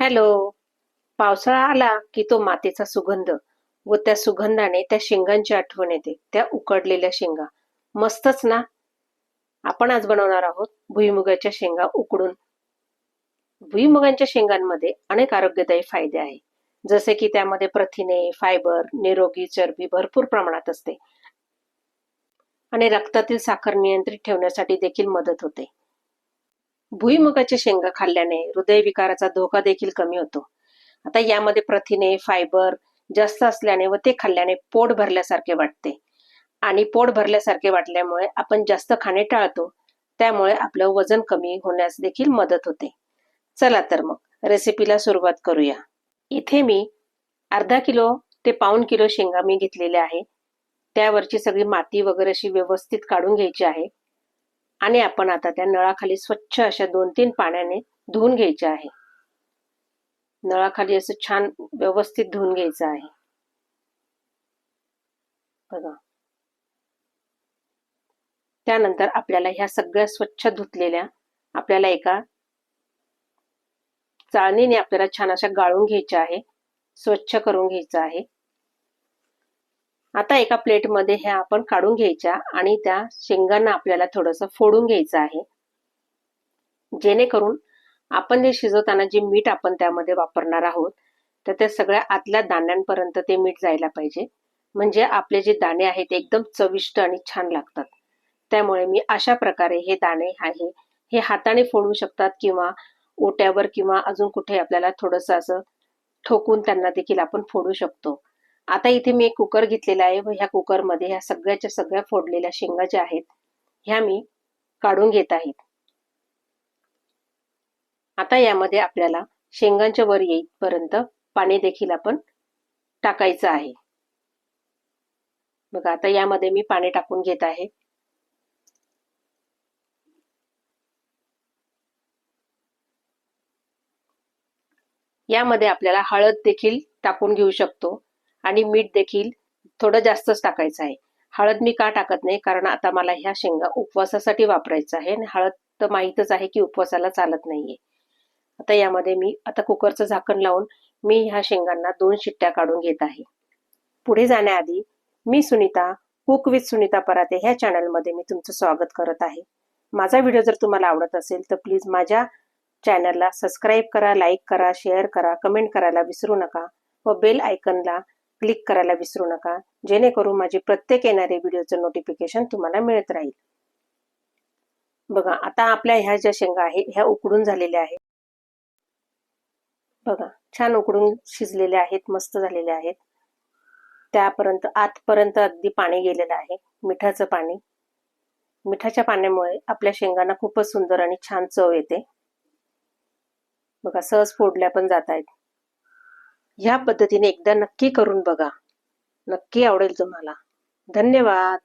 Hello. पावसाळा आला की तो मातीचा सुगंध व त्या सुगंधाने त्या शेंगांची आठवण येते त्या उकडलेल्या शेंगा. मस्तच ना? आपण आज बनवणार आहोत भुईमुगाच्या शेंगा उकडून. भुईमुगांच्या शेंगांमध्ये अनेक आरोग्यदायी फायदे आहे. जसे की त्यामध्ये प्रथिने फायबर निरोगी चरबी भरपूर प्रमाणात असते. आणि रक्तातील साखर नियंत्रित ठेवण्यासाठी देखील मदत होते. भुईमुगाच्या शेंगा खाल्ल्याने हृदयविकाराचा धोका देखील कमी होतो. आता यामध्ये प्रथिने फायबर जास्त असल्याने व ते खाल्ल्याने पोट भरल्यासारखे वाटते. आणि पोट भरल्यासारखे वाटल्यामुळे आपण जास्त खाणे टाळतो. त्यामुळे आपलं वजन कमी होण्यास देखील मदत होते. चला तर मग रेसिपीला सुरुवात करूया. इथे मी अर्धा किलो ते पाऊन किलो शेंगा मी घेतलेल्या आहे. त्यावरची सगळी माती वगैरे अशी व्यवस्थित काढून घ्यायची आहे. आणि आपण आता त्या नळाखाली स्वच्छ अशा दोन तीन पाण्याने धुवून घ्यायचे आहे. नळाखाली असं छान व्यवस्थित धुवून घ्यायचं आहे. बघा. त्यानंतर आपल्याला ह्या सगळ्या स्वच्छ धुतलेल्या आपल्याला एका चाळणीने आपल्याला छान अशा गाळून घ्यायच्या आहे. स्वच्छ करून घ्यायचं आहे. आता एका प्लेटमध्ये ह्या आपण काढून घ्यायच्या आणि त्या शेंगांना आपल्याला थोडंसं फोडून घ्यायचं आहे. जेणेकरून आपण जे शिजवताना जे मीठ आपण त्यामध्ये वापरणार आहोत तर त्या सगळ्या आतल्या दाण्यांपर्यंत ते मीठ जायला पाहिजे. म्हणजे आपले जे दाणे आहेत ते एकदम चविष्ट आणि छान लागतात. त्यामुळे मी अशा प्रकारे हे दाणे आहे हे हाताने फोडू शकतात किंवा ओट्यावर किंवा अजून कुठे आपल्याला थोडस असं ठोकून त्यांना देखील आपण फोडू शकतो. आता इथे मी एक कुकर घेतलेला आहे व ह्या कुकरमध्ये ह्या सगळ्याच्या सगळ्या फोडलेल्या शेंगा ज्या आहेत ह्या मी काढून घेत आहेत आता यामध्ये आपल्याला शेंगांच्या वर येईपर्यंत पाणी देखील आपण टाकायचं आहे. बघा आता यामध्ये मी पाणी टाकून घेत आहे. यामध्ये आपल्याला हळद देखील टाकून घेऊ शकतो. आणि मीठ देखील थोडं जास्तच टाकायचं आहे. हळद मी का टाकत नाही? कारण आता मला ह्या शेंगा उपवासासाठी वापरायचं आहे आणि हळद तर माहीतच आहे की उपवासाला चालत नाहीये. आता यामध्ये मी आता कुकरचं झाकण लावून मी ह्या शेंगांना दोन शिट्ट्या काढून घेत आहे. पुढे जाण्याआधी मी सुनीता कुक विथ सुनीता पराते ह्या चॅनलमध्ये मी तुमचं स्वागत करत आहे. माझा व्हिडिओ जर तुम्हाला आवडत असेल तर प्लीज माझ्या चॅनलला सबस्क्राईब करा लाईक करा शेअर करा कमेंट करायला विसरू नका व बेल आयकनला क्लिक करायला विसरू नका. जेणेकरून माझे प्रत्येक येणारे व्हिडिओचं नोटिफिकेशन तुम्हाला मिळत राहील. बघा आता आपल्या ह्या ज्या शेंगा आहेत ह्या उकडून झालेल्या आहेत. बघा छान उकडून शिजलेल्या आहेत मस्त झालेल्या आहेत. त्यापर्यंत आतपर्यंत अगदी पाणी गेलेलं आहे मिठाचं पाणी. मिठाच्या पाण्यामुळे आपल्या शेंगांना खूपच सुंदर आणि छान चव येते. बघा सहज फोडल्या पण जात आहेत. ह्या पद्धतीने एकदा नक्की करून बघा. नक्की आवडेल तुम्हाला. धन्यवाद.